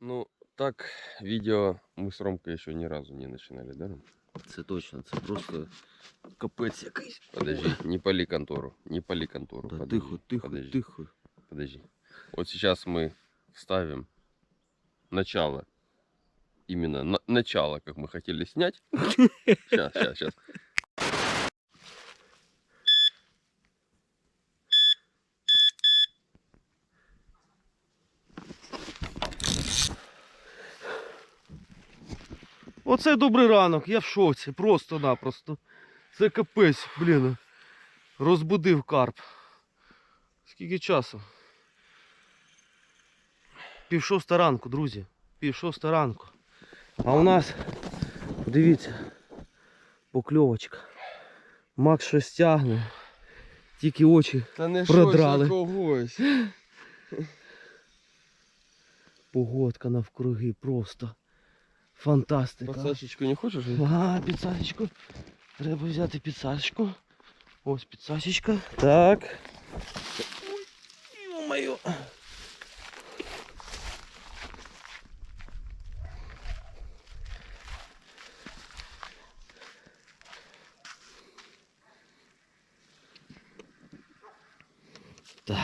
Ну, так, видео мы с Ромкой еще ни разу не начинали, да, Ром? Це точно, це просто капець якийсь. Подожди, не пали контору, не пали контору. Да, подожди, тихо, тихо, подожди, тихо. Подожди. Вот сейчас мы вставим начало. Именно на- начало, как мы хотели снять. Сейчас, сейчас, сейчас. Оце добрий ранок, я в шоці, просто-напросто. Це капець, блін. Розбудив карп. Скільки часу? Пів шоста ранку, друзі. Пів шоста ранку. А у нас, дивіться, покльовочка. Макс щось тягне. Тільки очі Та не Продрали. щось, когось. Погодка навкруги, просто фантастика. Подсачечку не хочешь? Ага, підсасочку. Треба взяти підсасочку. Ось підсасочка. Так. Ё-моё. Так.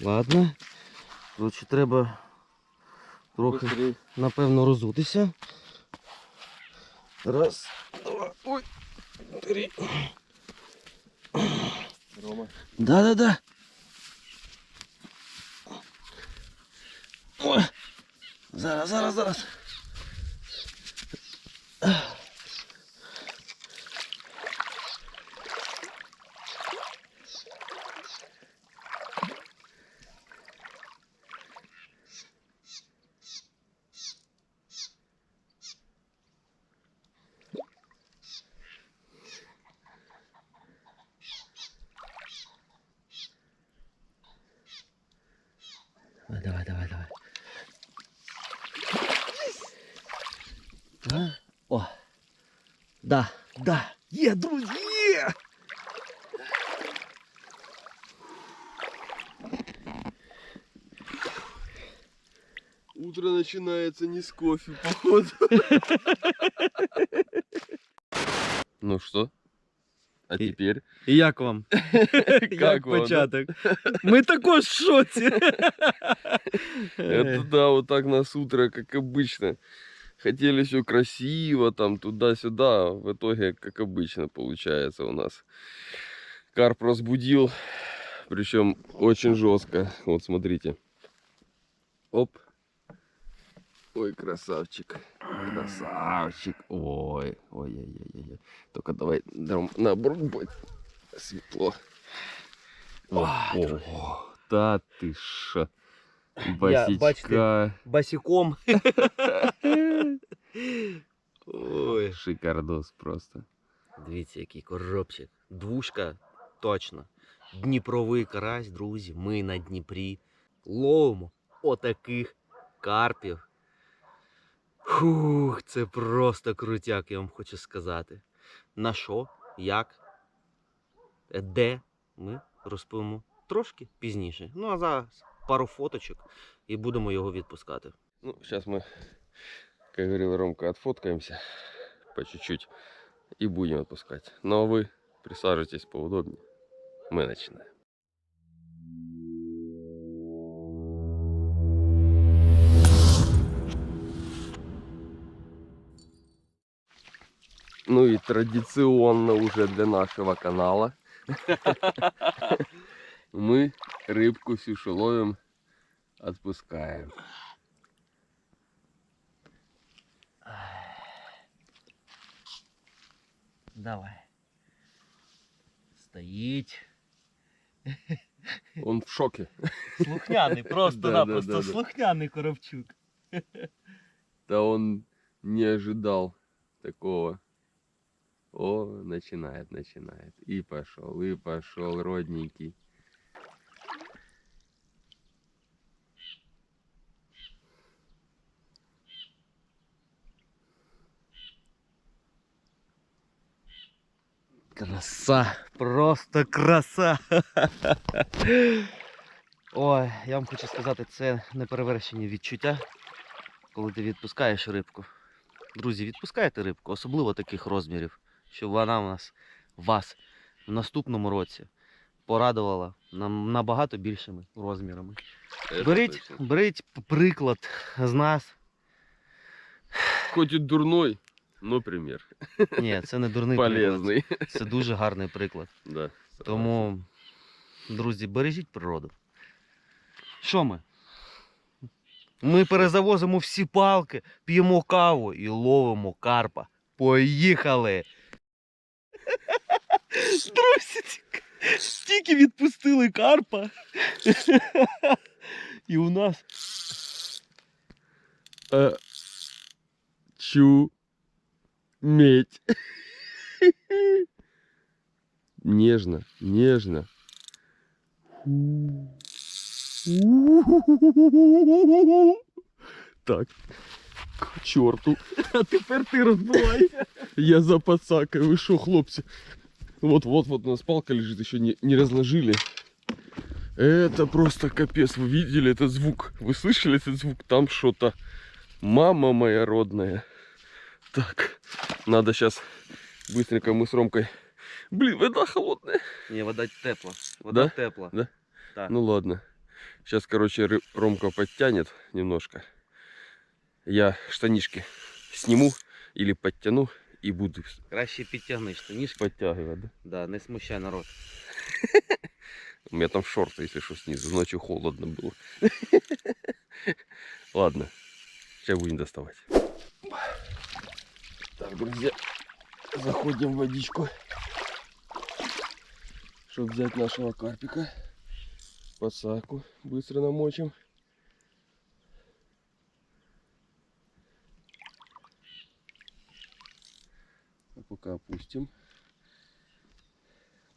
Ладно. Коротше, треба трохи Быстрей. напевно розутися. Раз, два, ой, три. Рома. Да-да-да. Зараз, зараз, зараз. А? О. Да, да. Є, друзі, є! Утро начинается не с кофе, походу. Ну что? А И- теперь? І як вам? Як вам, да? початок? Ми також в шоці. Это да, вот так нас утро, как обычно. Хотели все красиво, там туда-сюда. В итоге, как обычно, получается у нас. Карп разбудил, причем очень жестко. Вот смотрите. Оп. Ой, красавчик. Красавчик. Ой, ой-ой-ой. Только давай наоборот будет светло. О, Ой, о, да ты шо. Я, бачите. Басіком. Ой. Шикардос просто. Дивіться, який коробчик. Двушка точно. Дніпровий карась, друзі. Ми на Дніпрі. Ловимо отаких карпів. Фух, це просто крутяк, я вам хочу сказати. На що, як, де ми розповімо трошки пізніше. Ну а зараз пару фоточок і будемо його відпускати. Ну, сейчас мы, как говорил Ромка, отфоткаемся по чуть-чуть и будем отпускать. Ну а вы присаживайтесь поудобнее. Мы начинаем. Ну и традиционно уже для нашего канала мы рыбку всю ловим, отпускаем. Давай. Стоїть. Он в шоке. Слухняний, просто-напросто Да-да-да-да. слухняний коробчук. Да он не ожидал такого. О, начинает, начинает. И пошел, и пошел, родненький. Краса, просто краса. Ой, я вам хочу сказати, це неперевершені відчуття, коли ти відпускаєш рибку. Друзі, відпускайте рибку, особливо таких розмірів, щоб вона нас, вас в наступному році порадувала нам набагато більшими розмірами. Беріть, беріть приклад з нас. Хоть и дурной, но пример. Ні, це не дурний приклад. Це дуже гарний приклад. Да. Тому, друзі, бережіть природу. Що ми? Ми перезавозимо всі палки, п'ємо каву і ловимо карпа. Поїхали! Друзі, тільки відпустили карпа. І у нас А, чу медь. Нежно, нежно. Так, к чорту. а тепер ти розбивай. Я за подсакой. Вы шо, хлопцы? Вот-вот-вот у нас палка лежит, еще не, не разложили. Это просто капец. Вы видели этот звук? Вы слышали этот звук? Там что-то. Мама моя родная. Так, надо сейчас быстренько мы с Ромкой. Блин, вода холодная. Ні, вода тепла. Вода Да? тепла. Да? Так. Ну ладно. Сейчас, короче, Ры- Ромка подтянет немножко. Я штанишки сниму или подтяну и буду Краще підтягни штанішки. подтягивать, да? Да, не смущай народ. У меня там шорты, если что, снизу. Ночью холодно было. Ладно. Сейчас будем доставать. Так, друзья. Заходим в водичку. Чтобы взять нашего карпика. Подсаку быстро намочим. А пока опустим.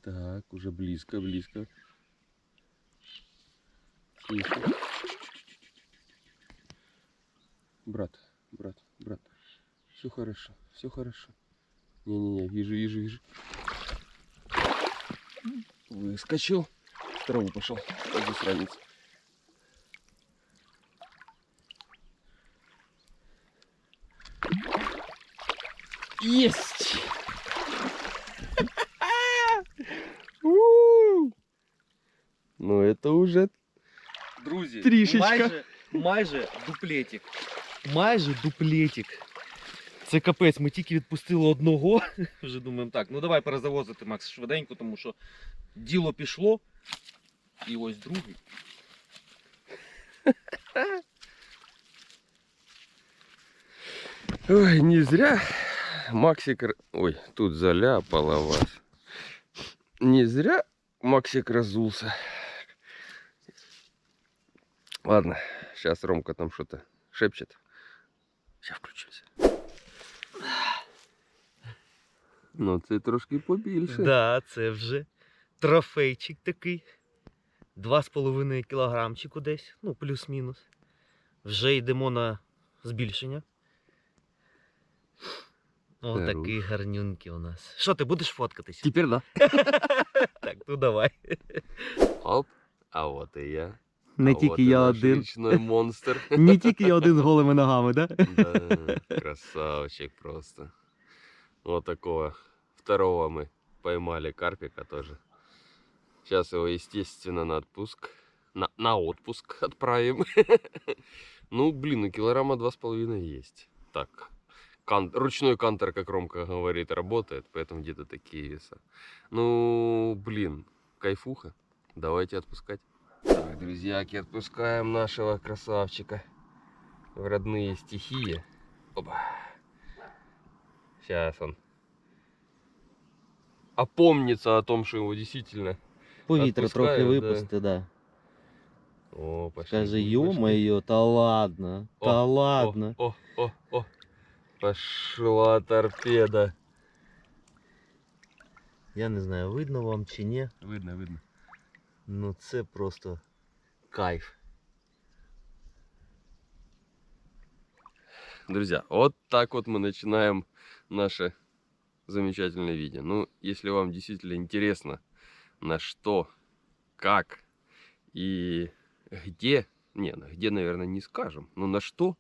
Так, уже близко, близко. Слышу. Брат, брат, брат. Все хорошо, все хорошо. Не-не-не, вижу, вижу, вижу. Выскочил. В траву пошел. Засранец. Есть! У! Ну это уже Друзі, Трішечка. майже, майже дуплетик. Майже дуплетик. Це капець, ми тільки відпустили одного. Вже думаємо, так, ну давай перезавозити Макс швиденько, тому що діло пішло. І ось другий. Ой, не зря Максик... Ой, тут заляпало вас. Не зря Максик разулся. Ладно, сейчас Ромка там что-то шепчет. Сейчас включусь. Ну, це трошки побільше. Да, це вже трофейчик такий. Два з половиною кілограмчику десь, ну, плюс-мінус. Вже йдемо на збільшення. О, Хорош. такий гарнюнький у нас. Що, ти будеш фоткатися? Теперь да. Так, ну давай. Оп, а вот и я. Не а тільки вот и я наш один. речной монстр. Не тільки я один з голими ногами, да? Да, красавчик просто. Вот такого. Второго мы поймали карпика тоже. Сейчас его, естественно, на отпуск. На, на отпуск отправим. Ну, блин, ну килограмма два с половиной есть. Так. ручной кантер, как Ромка говорит, работает, поэтому где-то такие веса. Ну, блин, кайфуха. Давайте отпускать. Так, друзьяки, отпускаем нашего красавчика в родные стихии. Опа. Сейчас он опомнится о том, что его действительно... Повітря трохи да. випусти, да. О, пошли. Скажи, ё-моё, та ладно, О, та о, ладно. О, о, о. Пошла торпеда. Я не знаю, видно вам чи ні. Видно, видно. Ну це просто кайф. Друзья, вот так вот мы начинаем наше замечательное видео. Ну, если вам действительно интересно, на что, как и Где? Не, ну где, наверное, не скажем. Но на что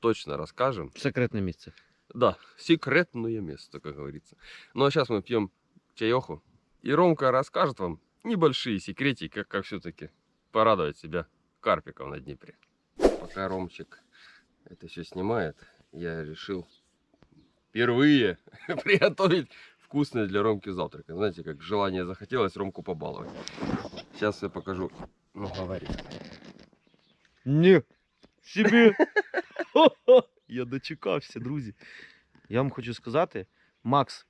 точно расскажем. Секретне місце. Да, секретное место, как говорится. Ну а сейчас мы пьем чаеху. И Ромка расскажет вам небольшие секретики, как, как все-таки порадовать себя карпиком на Днепре. Пока Ромчик это все снимает, я решил впервые приготовить вкусный для Ромки завтрак. Знаете, как желание захотелось Ромку побаловать. Сейчас я покажу. Ну, говори. Ні. Собі. Хо-хо. Я дочекався, друзі. Я вам хочу сказати, Макс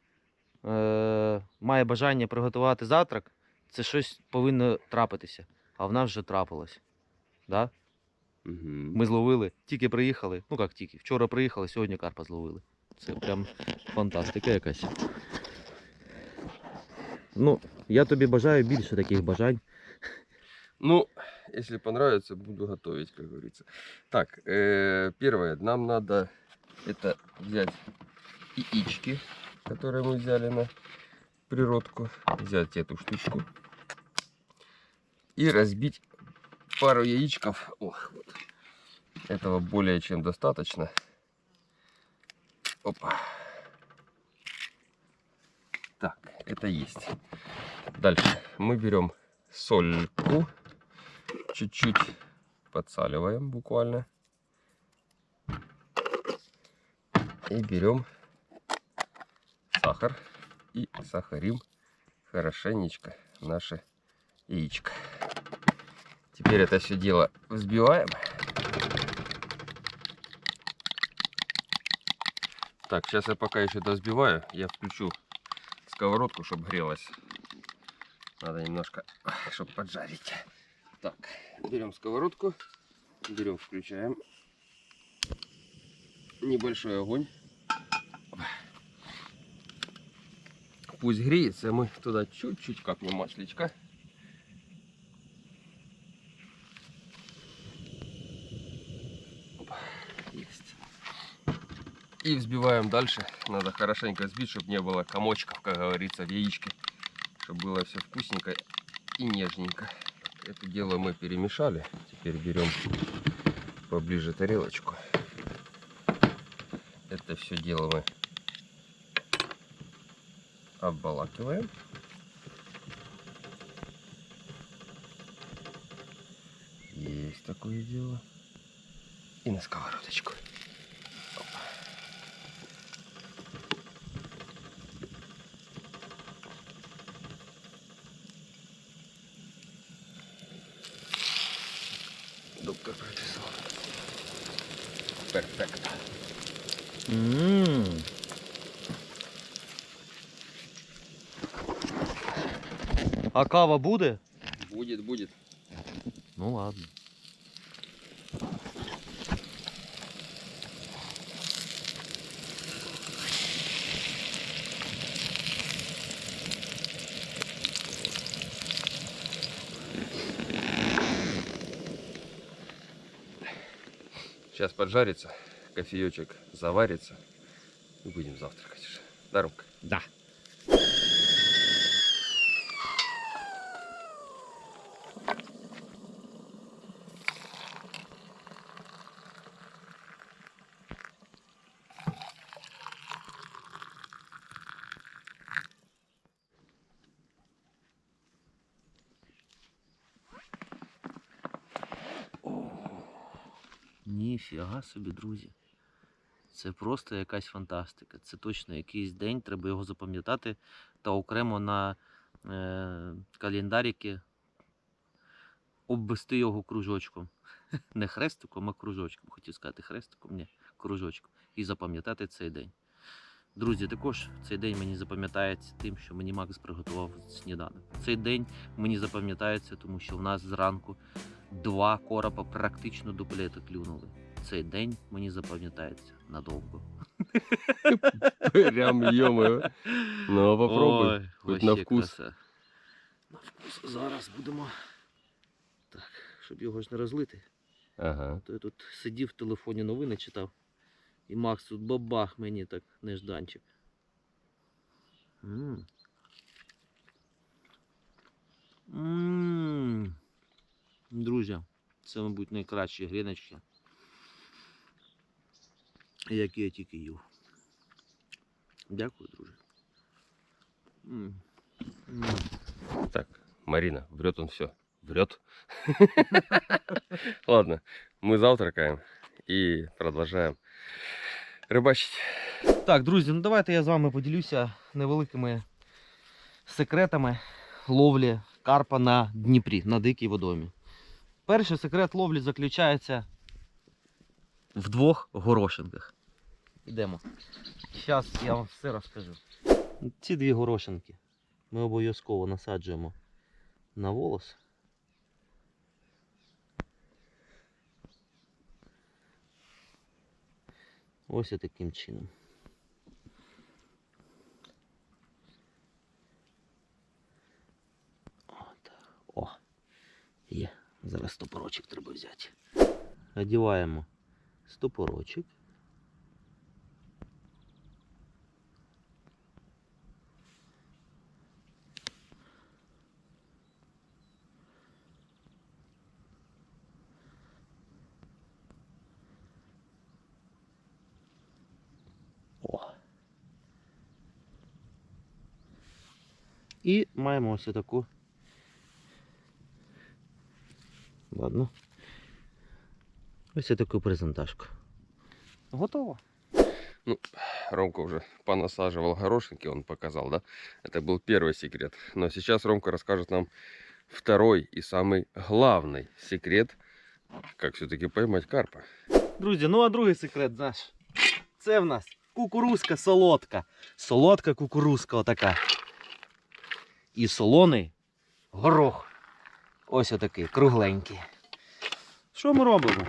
е- має бажання приготувати завтрак. Це щось повинно трапитися. А в нас вже трапилось. Да? Угу. Ми зловили, тільки приїхали. Ну як тільки. Вчора приїхали, сьогодні карпа зловили. Це прям фантастика якась. Ну, я тобі бажаю більше таких бажань. Ну, если понравится, буду готовить, как говорится. Так, э, первое, нам надо это взять яички, которые мы взяли на природку, взять эту штучку и разбить пару яичков. Ох, вот. Этого более чем достаточно. Опа. Так, это есть. Дальше мы берем сольку чуть-чуть подсаливаем буквально. И берем сахар и сахарим хорошенечко наше яичко. Теперь это все дело взбиваем. Так, сейчас я пока еще дозбиваю, я включу сковородку, чтобы грелась. Надо немножко, чтобы поджарить. Так, берем сковородку, берем, включаем. Небольшой огонь. Пусть греется, мы туда чуть-чуть капнем маслечка. Опа, Есть. И взбиваем дальше. Надо хорошенько взбить, чтобы не было комочков, как говорится, в яичке. Чтобы было все вкусненько и нежненько. Это дело мы перемешали. Теперь берем поближе тарелочку. Это все дело мы обволакиваем. Есть такое дело. И на сковородочку. А кава буде? Будет, будет. Ну ладно. Сейчас поджарится, кофеечек заварится. И будем завтракать. Да, Ромка? Да. Собі, друзі. Це просто якась фантастика. Це точно якийсь день, треба його запам'ятати та окремо на е, календаріки обвести його кружочком. Не хрестиком, а кружочком. Хотів сказати хрестиком, ні, кружочком. І запам'ятати цей день. Друзі, також цей день мені запам'ятається тим, що мені Макс приготував сніданок. Цей день мені запам'ятається, тому що в нас зранку два коропа практично дуплети клюнули. Цей день мені запам'ятається надовго. Прям ё Ну, попробуй. Ой, Хоть на вкус. краса. На вкус зараз будемо. Так, щоб його ж не розлити. Ага. То я тут сидів в телефоні новини читав. І Макс тут бабах мені так нежданчик. М. М. Друзі, Це, мабуть, найкращі гріночки, які я тільки їв. Дякую, друже. М. М. Так, Марина, врет он все. Врет. Ладно, мы завтракаем и продолжаем рыбачить. Так, друзі, ну давайте я з вами поділюся невеликими секретами ловлі карпа на Дніпрі, на дикій водоймі. Перший секрет ловлі заключається в двох горошинках. Ідемо. Зараз я вам все розкажу. Ці дві горошинки ми обов'язково насаджуємо на волос. Ось і таким чином. О, є. Зараз стопорочок треба взяти. Одіваємо стопорочок. І маємо ось таку. Ладно. Ось таку презентажку. Готово. Ромка уже понасаживал горошинки, он показал, да? Это был первый секрет. Но сейчас Ромка расскажет нам второй и самый главный секрет, как все-таки поймать карпа. Друзі, ну а другий секрет наш. Це в нас кукурузка солодка. Солодка кукурузка отака. І солоний горох. Ось отакий, кругленький. Що ми робимо?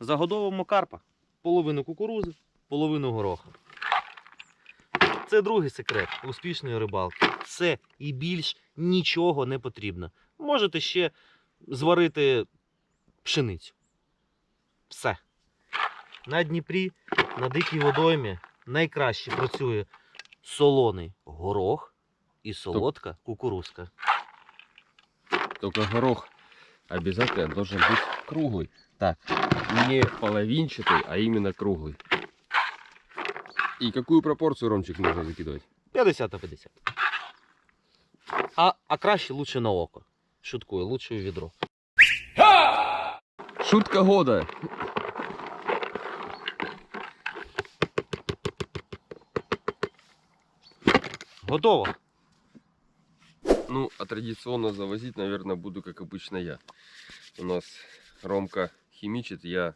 Загодовуємо карпа. Половину кукурузи, половину гороха. Це другий секрет успішної рибалки. Все і більш нічого не потрібно. Можете ще зварити пшеницю. Все. На Дніпрі, на дикій водоймі найкраще працює солоний горох і солодка кукурузка. Только горох обязательно должен быть круглый. Так. Не половинчатый, а именно круглый. И какую пропорцию, Ромчик, нужно закидывать? 50 на 50. А, а краще лучше на око. Шуткую, лучше в відро. Шутка года. Готово. Ну, а традиционно завозить, наверное, буду, как обычно, я. У нас Ромка химичит, я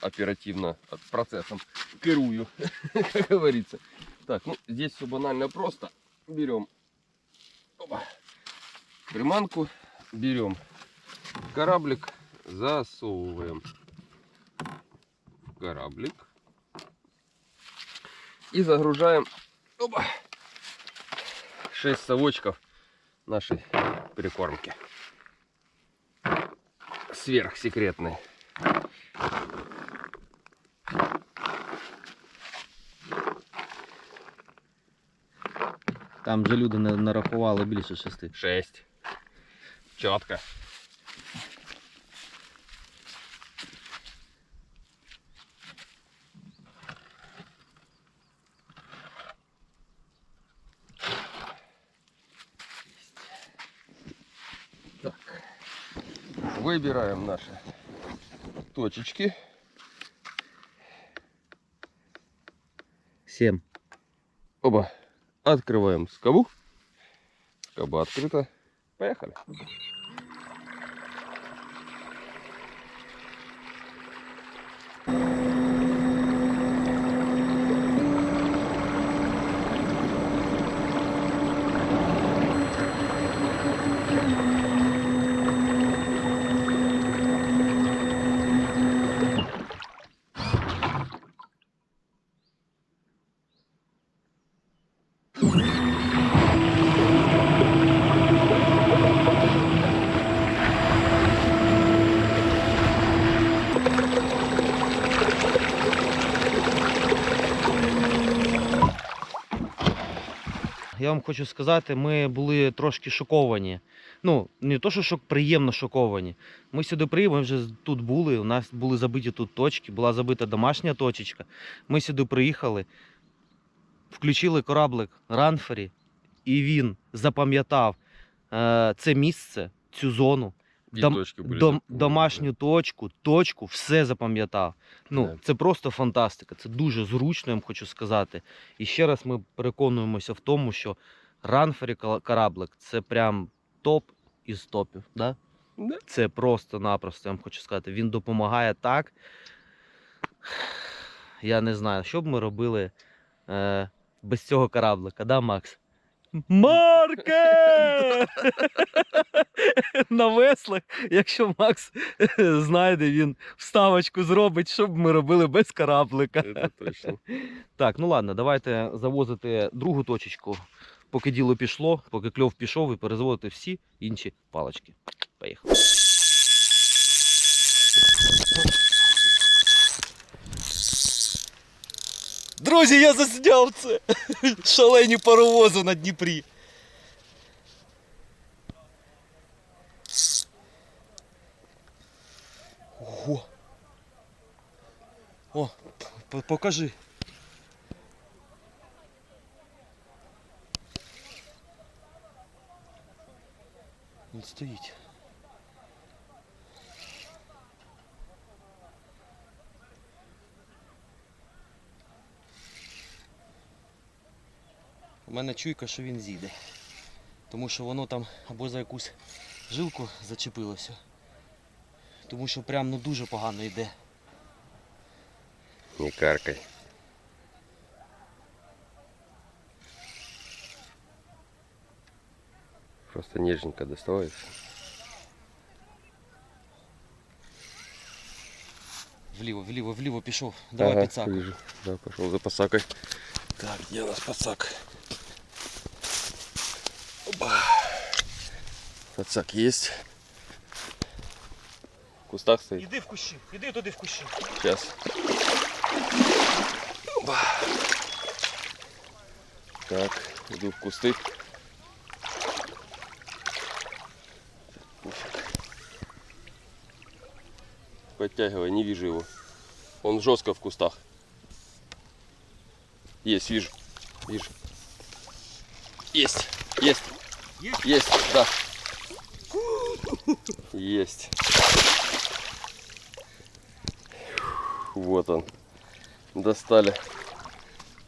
оперативно от процессом керую, как говорится. Так, ну, здесь все банально просто. Берем опа, приманку, берем кораблик, засовываем кораблик и загружаем опа, 6 совочков нашей прикормки. Сверхсекретной. Там же люди на- нарахували більше шести. 6. Четко. Выбираем наши точечки. Сім. Оба. Открываем скобу. Скоба открыта. Поехали. Я вам хочу сказати, ми були трошки шоковані. Ну, не то, що шок, приємно шоковані. Ми сюди приїхали, ми вже тут були, у нас були забиті тут точки, була забита домашня точечка. Ми сюди приїхали, включили кораблик Ранфері, і він запам'ятав е, це місце, цю зону. Дом- точки были Дом, домашню точку, точку, все запам'ятав. Ну, Так. це просто фантастика. Це дуже зручно, я вам хочу сказати. І ще раз ми переконуємося в тому, що Ранфері кораблик це прям топ із топів. Да? Да. Це просто-напросто, я вам хочу сказати. Він допомагає так. Я не знаю, що б ми робили е, без цього кораблика, да, Макс? Марке! На веслах, якщо Макс знайде, він вставочку зробить, що б ми робили без кораблика. Точно. Так, ну ладно, давайте завозити другу точечку, поки діло пішло, поки кльов пішов і перезводити всі інші палочки. Поїхали. Друзі, я засняв це! Шалені паровози на Дніпрі. Ого. О, п- покажи. Він стоїть. У мене чуйка, що він зійде. Тому що воно там або за якусь жилку зачепилося. Тому що прям ну дуже погано йде. Не каркай. Просто нежненько доставается. Вліво, вліво, вліво пішов. Давай Ага, підсаку. вижу. Да, пошел за подсакой. Так, где у нас подсак? Подсак есть. В кустах стоит. Іди в кущі, іди туди в кущі. Сейчас. Опа. Так, иду в кусты. Пофиг. Подтягивай, не вижу его. Он жестко в кустах. Есть, вижу. Вижу. Есть. Есть. Есть? Есть, да. Есть. Вот он. Достали.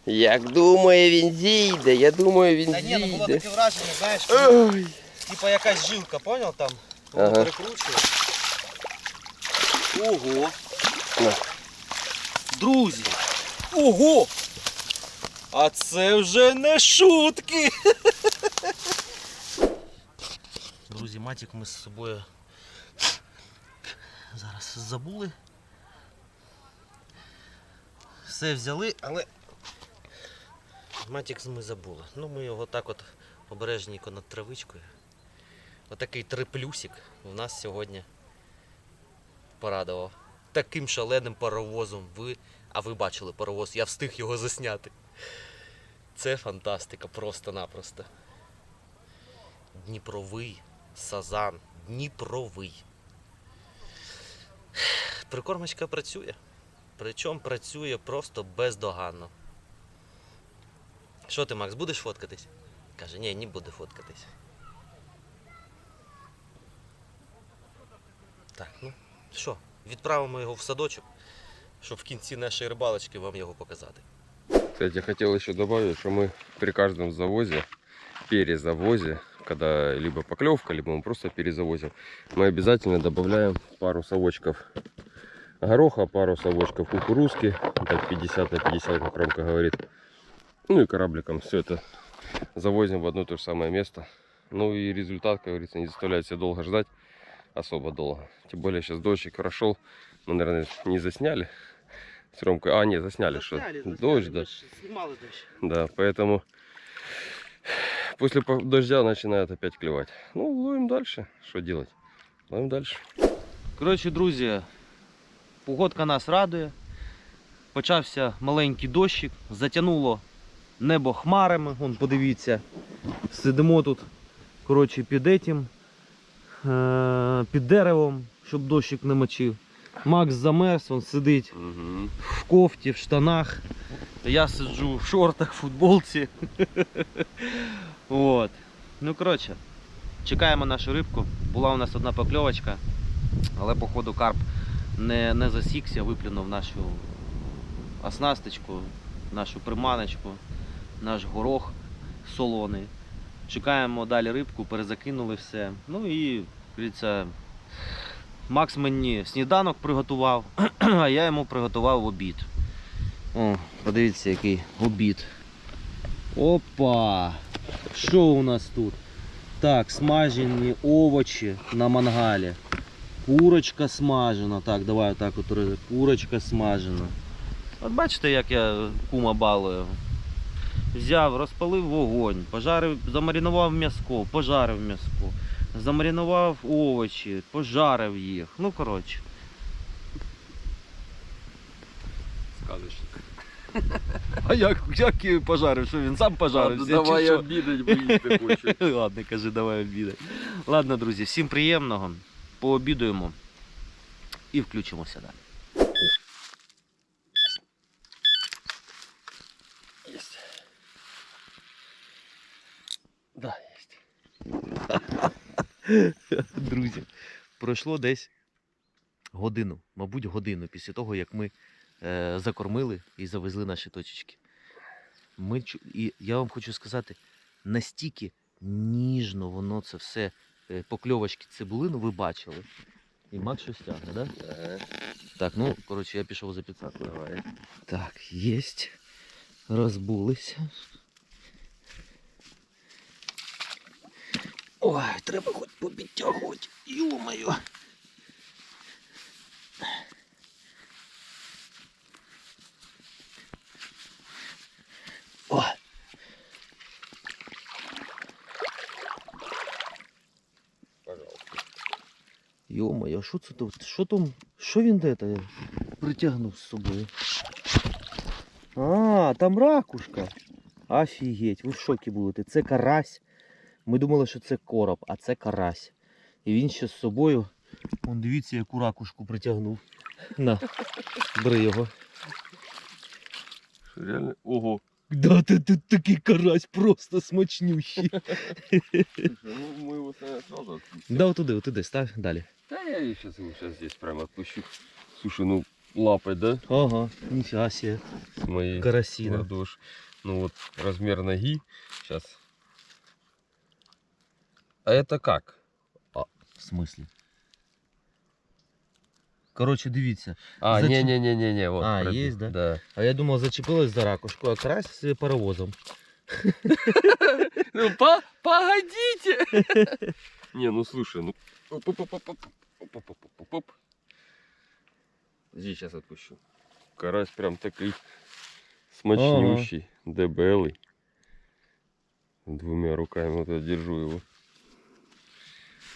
Як думає він зійде, я думаю він Та ні, ну було зійде. таке враження, знаєш, Ой. типа якась жилка, понял там? Воно Ага. перекручує. Ого. На. Друзі. Ого! А це вже не шутки. Друзі, матік ми з собою зараз забули. Все взяли, але матік ми забули. Ну ми його так от обережненько над травичкою. Отакий триплюсик у нас сьогодні порадував. Таким шаленим паровозом ви. А ви бачили паровоз, я встиг його засняти. Це фантастика просто-напросто. Дніпровий сазан. Дніпровий. Прикормочка працює. Причому працює просто бездоганно. Що ти, Макс, будеш фоткатись? Каже, ні, не буду фоткатись. Так, ну що, відправимо його в садочок, щоб в кінці нашої рибалочки вам його показати. Кстати, я хотел еще добавить, что мы при каждом завозе, перезавозе, когда либо поклевка, либо мы просто перезавозим, мы обязательно добавляем пару совочков гороха, пару совочков кукурузки, так 50 на 50, как Ромка говорит. Ну и корабликом все это завозим в одно и то же самое место. Ну и результат, как говорится, не заставляет себя долго ждать, особо долго. Тем более сейчас дождик прошел, мы, наверное, не засняли с Ромкой. А, не, засняли, что дождь, да. Знімали дощ. Да, поэтому после по- дождя начинает опять клевать. Ну, ловим дальше. Что делать? Ловим дальше. Коротше, друзі, погодка нас радує. Почався маленький дощик, затягнуло небо хмарами. Вон, подивіться. Сидимо тут, коротше, під етім, е, під деревом, щоб дощик не мочив. Макс замерз, він сидить Угу. в кофті, в штанах. Я сиджу в шортах, в футболці. От. Ну, коротше, чекаємо нашу рибку. Була у нас одна покльовочка, але походу карп не, не засікся, виплюнув нашу оснасточку, нашу приманочку, наш горох солоний. Чекаємо далі рибку, перезакинули все. Ну і, говориться, Макс мені сніданок приготував, а я йому приготував обід. О, подивіться, який обід. Опа! Що у нас тут? Так, смажені овочі на мангалі. Курочка смажена. Так, давай отак от. Курочка смажена. От бачите, як я кума балую. Взяв, розпалив вогонь, пожарив, замаринував м'яско, пожарив м'яско, замаринував овочі, пожарив їх. Ну, коротше. Сказочник. А як, як і пожарив? Що він сам пожарив? Ладно, давай обідать, бо їсти хочу. Ладно, кажи, давай обідай. Ладно, друзі, всім приємного. Пообідуємо і включимося далі. Да, есть. Друзі, пройшло десь годину, мабуть, годину після того, як ми е, закормили і завезли наші точечки. Ми, і я вам хочу сказати, настільки ніжно воно це все, е, покльовочки цибулину ви бачили. І Мак щось тягне, да? Ага. Так, ну, коротше, я пішов за підсадку. Давай. Так, єсть. Розбулися. Ой, треба хоч попідтягувати. Ю-моє. О. Йо-моє, що це тут? Що там? Що він де це притягнув з собою? А, там ракушка. Офігеть, ви в шокі будете. Це карась. Ми думали, що це короб, а це карась. І він ще з собою. Вон дивіться, яку ракушку притягнув. На, бери його. Что, реально? Ого. Да, ти тут такий карась просто смачнющий. Ну мы его сразу отпустим. Да, отуди, отуди, став далі. Да я сейчас его сейчас здесь прямо отпущу. Слушай, ну лапой, да? Ага, ніфіга себе. С моей Карасина. Ну вот размер ноги. Сейчас. А это как? В смислі? Коротше, дивіться. А, Зачем? не-не-не-не-не, вот. А, пробил. есть, да? Да. А я думав, зачепилась за ракушку, а карась з паровозом. Ну, по погодите! Не, ну слушай, ну... Подожди, сейчас отпущу. Карась прям такой смачнющий, дебелый. Двумя руками вот я держу его.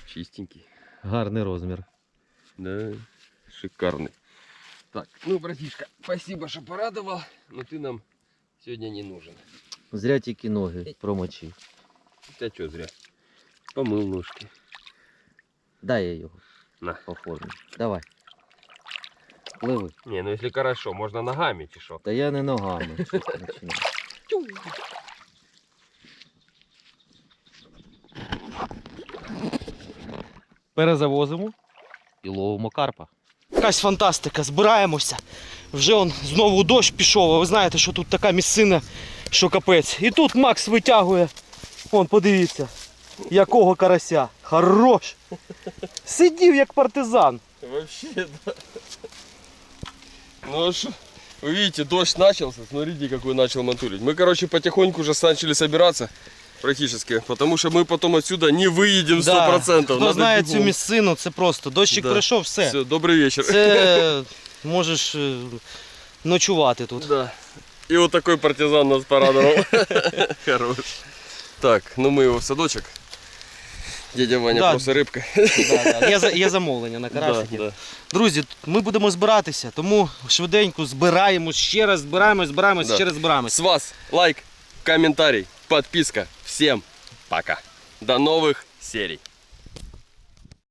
Чистенький. Гарний розмір. Да, шикарный. Так, ну, братишка, спасибо, что порадовал, но ты нам сегодня не нужен. Зря тільки ноги промочив. Ты что зря? Помыл ножки. Дай я його На. оформлю. Давай. Пливи. Не, ну если хорошо, можно ногами, чи що? Та я не ногами. Перезавозимо і ловимо карпа. Якась фантастика, збираємося. Вже он знову дощ пішов, а ви знаєте, що тут така місцина, що капець. І тут Макс витягує. Вон, подивіться, якого карася. Хорош. Сидів як партизан. Вообще, да. Ну что? Вы видите, дождь начался, смотрите, какой начал мантулить. Мы, короче, потихоньку уже начали собираться, практически, потому что мы потом отсюда не выедем 100%. Хто Надо знає бегом. цю місцину, це просто. Дощик Да. прийшов, все. Все, добрый вечер. Це можеш е, ночувати тут. Да. И вот такой партизан нас порадовал. Хорош. Так, ну мы его в садочек. Дядя Ваня Да. просто рыбка. Да, да. Є, за- є замовлення на Да, карасиків. да. Друзі, ми будемо збиратися, тому швиденько збираємось, ще раз збираємось, збираємось, Да. ще раз збираємось. С вас лайк, комментарий, подписка. Всем пока. До новых серий.